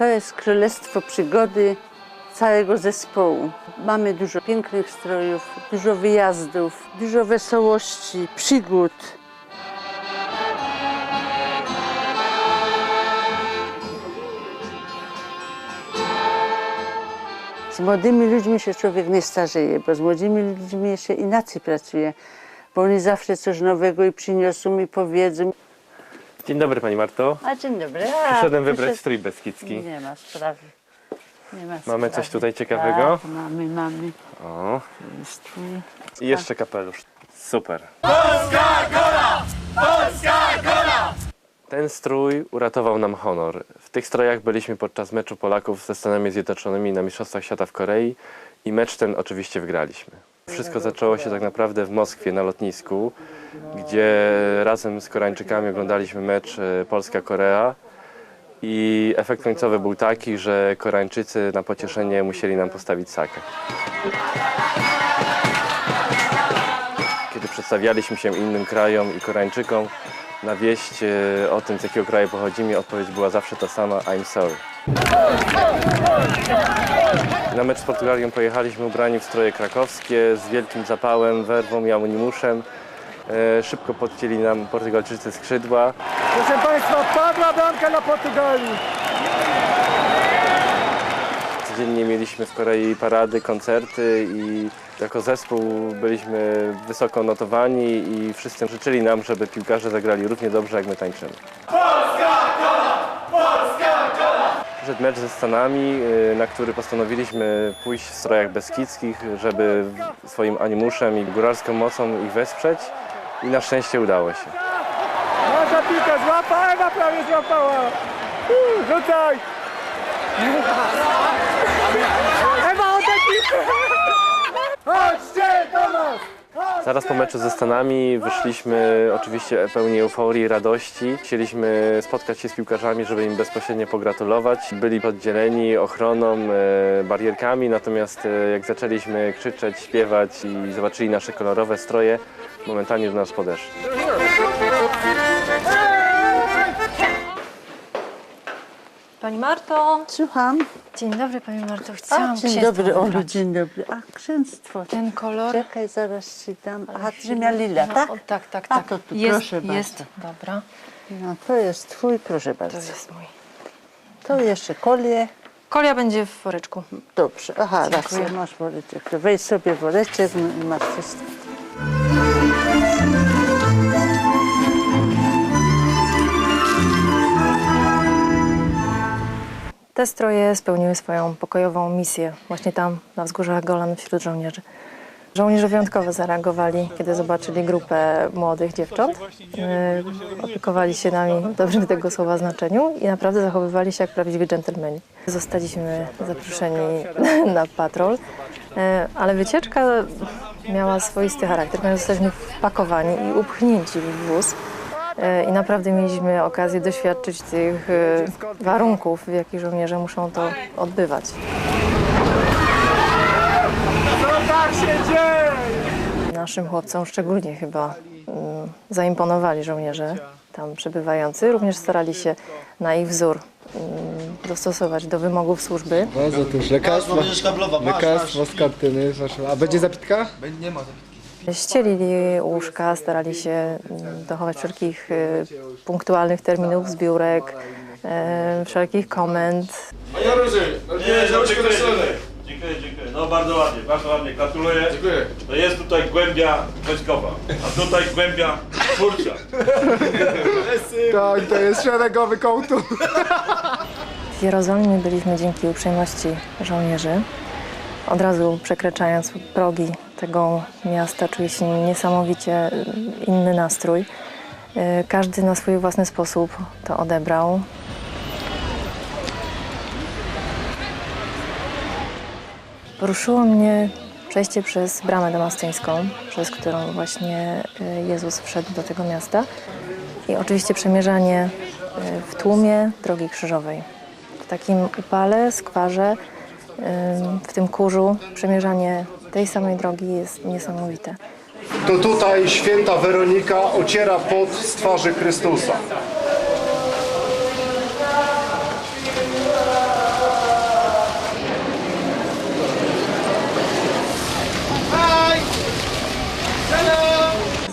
To jest królestwo przygody całego zespołu. Mamy dużo pięknych strojów, dużo wyjazdów, dużo wesołości, przygód. Z młodymi ludźmi się człowiek nie starzeje, bo z młodymi ludźmi się inaczej pracuje, bo oni zawsze coś nowego i przyniosą i powiedzą. Dzień dobry Pani Marto. A dzień dobry. A, Przyszedłem wybrać przyszedł- strój beskidzki. Nie ma sprawy. Nie ma Mamy sprawy. coś tutaj ciekawego? Tak, mamy, mamy. O, Strój. i jeszcze kapelusz. Super. Ten strój uratował nam honor. W tych strojach byliśmy podczas meczu Polaków ze Stanami Zjednoczonymi na Mistrzostwach Świata w Korei i mecz ten oczywiście wygraliśmy. Wszystko zaczęło się tak naprawdę w Moskwie na lotnisku, gdzie razem z Koreańczykami oglądaliśmy mecz e, Polska-Korea i efekt końcowy był taki, że Koreańczycy na pocieszenie musieli nam postawić sakę. Kiedy przedstawialiśmy się innym krajom i Koreańczykom, na wieść e, o tym, z jakiego kraju pochodzimy, odpowiedź była zawsze ta sama I'm sorry. Na mecz z Portugalią pojechaliśmy ubrani w stroje krakowskie z wielkim zapałem, werwą i amonimuszem. E, Szybko podcięli nam Portugalczycy skrzydła. Proszę Państwa, padła bramka dla Portugalii. Codziennie mieliśmy w Korei parady, koncerty i jako zespół byliśmy wysoko notowani i wszyscy życzyli nam, żeby piłkarze zagrali równie dobrze jak my tańczymy. Przed mecz ze Stanami, y, na który postanowiliśmy pójść w strojach beskidzkich, żeby swoim animuszem i góralską mocą ich wesprzeć i na szczęście udało się. Nasza piłka złapa, Ewa prawie złapała. Rzucaj. Ewa, oddaj piłkę. Chodźcie do nas. Zaraz po meczu ze Stanami wyszliśmy oczywiście pełni euforii, radości. Chcieliśmy spotkać się z piłkarzami, żeby im bezpośrednio pogratulować. Byli oddzieleni ochroną, e, barierkami, natomiast e, jak zaczęliśmy krzyczeć, śpiewać i zobaczyli nasze kolorowe stroje, momentalnie do nas podeszli. Pani Marto! Słucham. Dzień dobry Pani Marto, A, chciałam dzień księstwo dobry, Olu, dzień dobry. A, księstwo. Ten kolor... Czekaj, zaraz ci dam. Aha, brzmiał lila, No, tak? o, tak, tak, A, tak. to tu, jest, proszę jest, bardzo. dobra, No, to jest twój, proszę to bardzo. jest mój. To jeszcze kolie. Kolia będzie w woreczku. Dobrze, aha, Dziękuję. racja, masz woreczek. Weź sobie woreczek no i masz wszystko. Te stroje spełniły swoją pokojową misję właśnie tam, na wzgórzach Golan wśród żołnierzy. Żołnierze wyjątkowo zareagowali, kiedy zobaczyli grupę młodych dziewcząt. Yy, Opiekowali się nami w dobrym tego słowa znaczeniu i naprawdę zachowywali się jak prawdziwi dżentelmeni. Zostaliśmy zaproszeni na patrol, yy, ale wycieczka miała swoisty charakter, ponieważ zostaliśmy wpakowani i upchnięci w wóz. E, I naprawdę mieliśmy okazję doświadczyć tych e, warunków, w jakich żołnierze muszą to odbywać. Co tak się dzieje? Naszym chłopcom szczególnie chyba mm, zaimponowali żołnierze tam przebywający. Również starali się na ich wzór mm, dostosować do wymogów służby. Bardzo też lekarstwo, lekarstwo z kartyny. Proszę. A będzie zapitka? Nie ma zapitki. Ścielili łóżka, starali się mm, dochować wszelkich e, punktualnych terminów zbiórek, e, wszelkich komend. Panie Róży, Nie, no, dziękuję, dziękuję. dziękuję. Dziękuję, dziękuję. No bardzo ładnie, bardzo ładnie. Gratuluję. Dziękuję. To jest tutaj głębia wojskowa, a tutaj głębia twórcza. Tak, to jest szeregowy kołtu. W Jerozolimie byliśmy dzięki uprzejmości żołnierzy. Od razu przekraczając progi tego miasta czuje się niesamowicie y, inny nastrój. Y, Każdy na swój własny sposób to odebrał. Poruszyło mnie przejście przez bramę damastyńską, przez którą właśnie y, Jezus wszedł do tego miasta. I oczywiście przemierzanie w tłumie drogi krzyżowej. W takim upale, skwarze, w tym kurzu przemierzanie tej samej drogi jest niesamowite. To tutaj święta Weronika ociera pot z twarzy Chrystusa.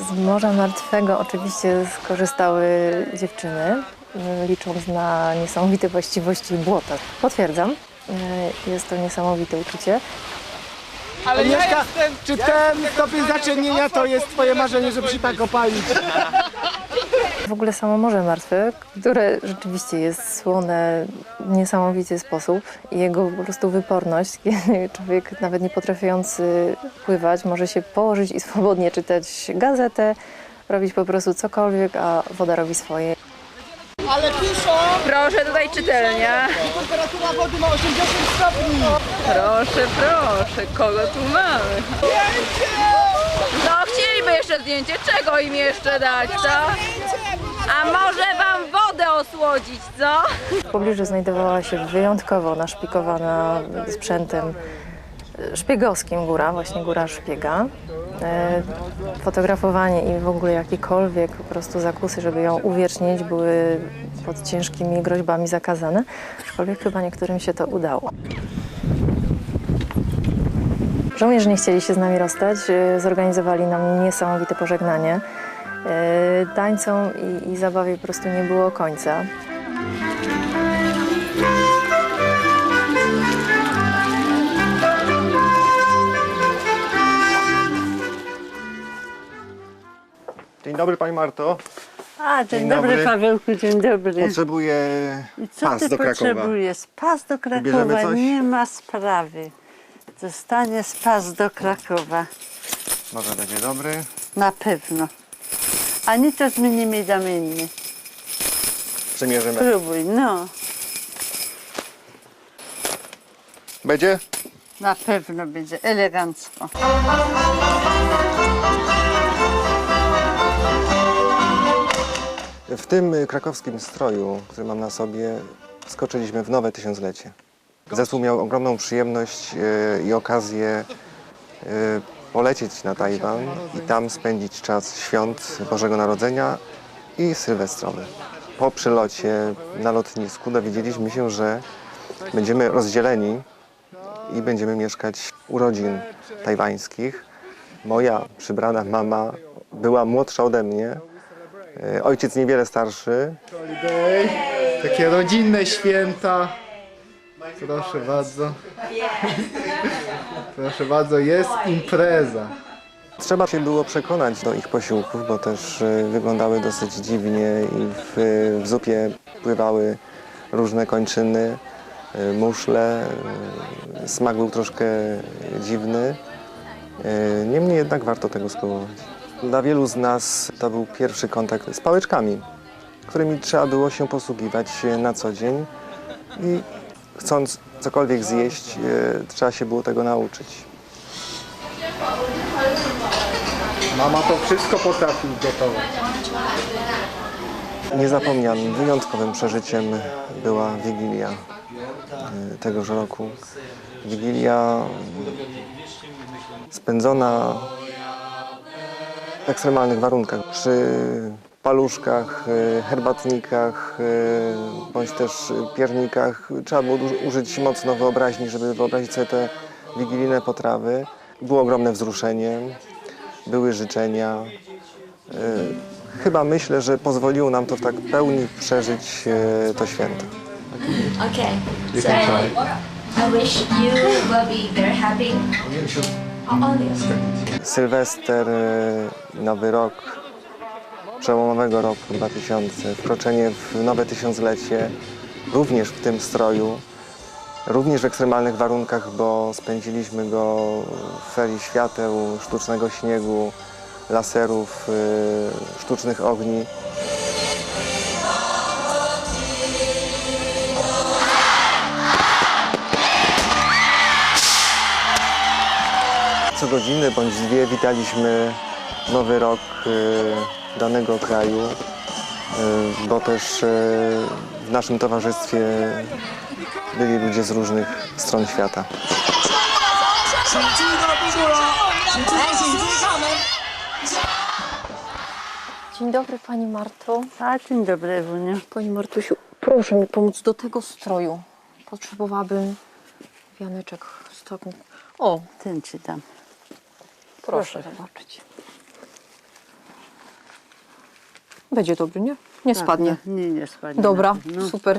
Z Morza Martwego oczywiście skorzystały dziewczyny, licząc na niesamowite właściwości błota. Potwierdzam, e, jest to niesamowite uczucie. Agnieszka, czy ten stopień zaciemnienia to jest twoje marzenie, żeby się tak opalić? W ogóle samo Morze Martwe, które rzeczywiście jest słone w niesamowity sposób i jego po prostu wyporność, kiedy człowiek nawet nie potrafiący pływać może się położyć i swobodnie czytać gazetę, robić po prostu cokolwiek, a woda robi swoje. Proszę tutaj czytelnia. Temperatura wody ma 80 stopni. Proszę, proszę, kogo tu mamy? No, chcieliby jeszcze zdjęcie. Czego im jeszcze dać, co? A może wam wodę osłodzić, co? W pobliżu znajdowała się wyjątkowo naszpikowana sprzętem szpiegowskim góra, właśnie góra szpiega. E, Fotografowanie i w ogóle jakiekolwiek po prostu zakusy, żeby ją uwiecznić, były pod ciężkimi groźbami zakazane, aczkolwiek chyba niektórym się to udało. Żołnierze nie chcieli się z nami rozstać, e, zorganizowali nam niesamowite pożegnanie. E, Tańcom i, i zabawie po prostu nie było końca. Dzień dobry Pani Marto. A, dzień, Dzień dobry, dobry. Pawełku, dzień dobry. Potrzebuję I co pas ty do Krakowa. potrzebujesz? Pas do Krakowa, nie ma sprawy. Zostanie pas do Krakowa, Może będzie dobry. na pewno. Ani to zmienimy i damy inny. Przemierzymy. Próbuj, no. Będzie? Na pewno będzie elegancko. W tym y, krakowskim stroju, który mam na sobie, skoczyliśmy w nowe tysiąclecie. Zespół miał ogromną przyjemność y, i okazję y, polecieć na Tajwan i tam spędzić czas świąt Bożego Narodzenia i sylwestrowy. Po przylocie na lotnisku dowiedzieliśmy się, że będziemy rozdzieleni i będziemy mieszkać u rodzin tajwańskich. Moja przybrana mama była młodsza ode mnie, E, Ojciec niewiele starszy. Takie rodzinne święta. Proszę bardzo. Proszę bardzo, jest impreza. Trzeba się było przekonać do ich posiłków, bo też e, wyglądały dosyć dziwnie i w, w zupie pływały różne kończyny, e, muszle. Smak był troszkę dziwny. Niemniej jednak warto tego spróbować. Dla wielu z nas to był pierwszy kontakt z pałeczkami, którymi trzeba było się posługiwać na co dzień i chcąc cokolwiek zjeść, e, trzeba się było tego nauczyć. Mama to wszystko potrafi gotować. Niezapomnianym, wyjątkowym przeżyciem była Wigilia y, tegoż roku. Wigilia spędzona w ekstremalnych warunkach, przy paluszkach, y, herbatnikach, y, bądź też piernikach. Trzeba było użyć mocno wyobraźni, żeby wyobrazić sobie te wigilijne potrawy. Było ogromne wzruszenie, były życzenia. Y, Chyba myślę, że pozwoliło nam to w tak pełni przeżyć e, to święto. Okay. So I wish you will be very happy. Only Sylwester, e, Nowy Rok, przełomowego roku 2000, wkroczenie w nowe tysiąclecie, również w tym stroju, również w ekstremalnych warunkach, bo spędziliśmy go w ferii świateł, sztucznego śniegu, laserów, e, sztucznych ogni. Co godziny bądź dwie witaliśmy nowy rok e, danego kraju, e, bo też e, w naszym towarzystwie byli ludzie z różnych stron świata. Dzień dobry Pani Marto. A, dzień dobry, Ewuniu. Pani Martusiu, proszę mi pomóc do tego stroju. Potrzebowałabym wianeczek, stopni. O, Ten ci dam. proszę zobaczyć. Będzie dobry, nie? Nie spadnie. Nie, nie spadnie. Dobra, pewno. super.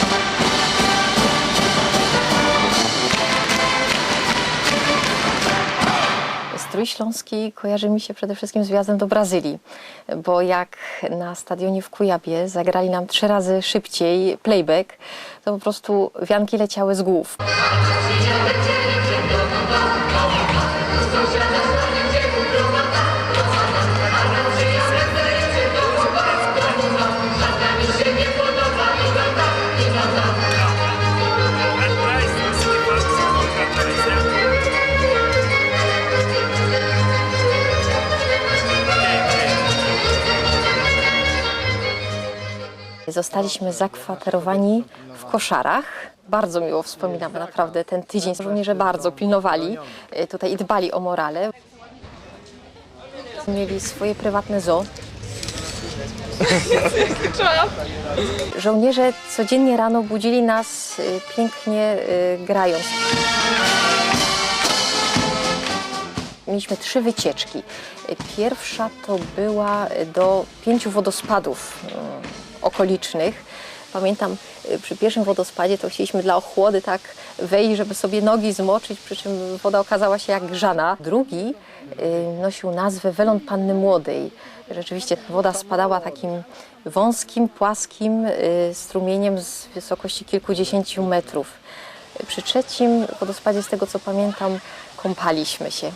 Strój śląski kojarzy mi się przede wszystkim z wjazdem do Brazylii, bo jak na stadionie w Kujabie zagrali nam trzy razy szybciej playback, to po prostu wianki leciały z głów. Zostaliśmy zakwaterowani w koszarach. Bardzo miło wspominamy naprawdę ten tydzień. Żołnierze bardzo pilnowali e, tutaj i dbali o morale. Mieli swoje prywatne zoo. Żołnierze codziennie rano budzili nas e, pięknie e, grając. Mieliśmy trzy wycieczki. Pierwsza to była do pięciu wodospadów mm, okolicznych. Pamiętam y, przy pierwszym wodospadzie to chcieliśmy dla ochłody tak wejść, żeby sobie nogi zmoczyć, przy czym woda okazała się jak grzana. Drugi y, nosił nazwę Welon Panny Młodej. Rzeczywiście woda spadała takim wąskim, płaskim y, strumieniem z wysokości kilkudziesięciu metrów. Przy trzecim wodospadzie, z tego co pamiętam, kąpaliśmy się.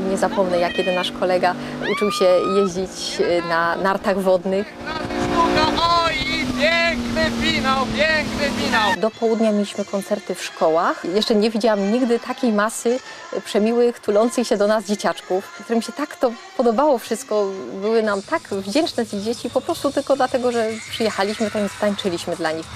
Nie zapomnę, jak jeden nasz kolega uczył się jeździć y, na nartach wodnych. Oj, piękny finał, piękny finał. Do południa mieliśmy koncerty w szkołach. Jeszcze nie widziałam nigdy takiej masy y, przemiłych, tulących się do nas dzieciaczków, którym się tak to podobało wszystko. Były nam tak wdzięczne te dzieci, po prostu tylko dlatego, że przyjechaliśmy, tań- tańczyliśmy dla nich.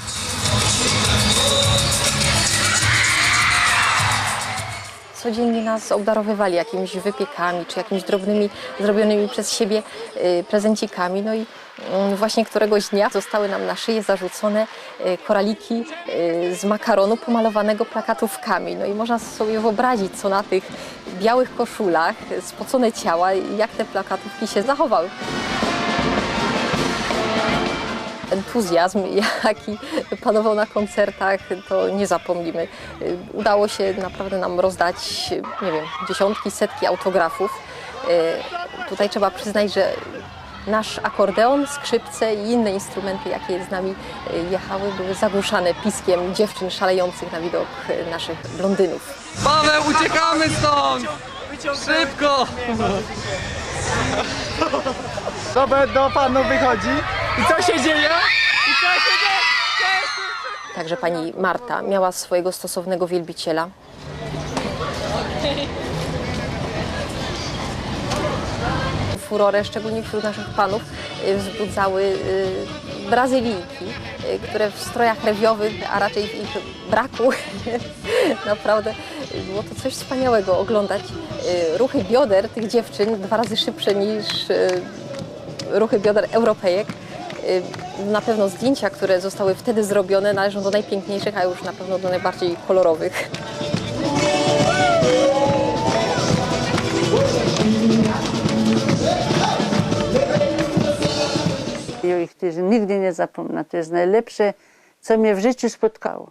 Codziennie nas obdarowywali jakimiś wypiekami czy jakimiś drobnymi, zrobionymi przez siebie y, prezencikami. No i mm, właśnie któregoś dnia zostały nam na szyję zarzucone y, koraliki y, z makaronu pomalowanego plakatówkami. No i można sobie wyobrazić, co na tych białych koszulach, spocone ciała, jak te plakatówki się zachowały entuzjazm, jaki panował na koncertach, to nie zapomnimy. Udało się naprawdę nam rozdać, nie wiem, dziesiątki, setki autografów. Tutaj trzeba przyznać, że nasz akordeon, skrzypce i inne instrumenty, jakie z nami jechały, były zagłuszane piskiem dziewczyn szalejących na widok naszych blondynów. Paweł, uciekamy stąd! Szybko! Do, do panu wychodzi. I co się dzieje? I co się dzieje? Także pani Marta miała swojego stosownego wielbiciela. Furorę, szczególnie wśród naszych panów, y, wzbudzały y, Brazylijki, y, które w strojach rewiowych, a raczej w ich braku, naprawdę było to coś wspaniałego oglądać. Ruchy bioder tych dziewczyn dwa razy szybsze niż ruchy bioder Europejek. Y, Na pewno zdjęcia, które zostały wtedy zrobione, należą do najpiękniejszych, a już na pewno do najbardziej kolorowych. Ja ich też nigdy nie zapomnę. To jest najlepsze, co mnie w życiu spotkało.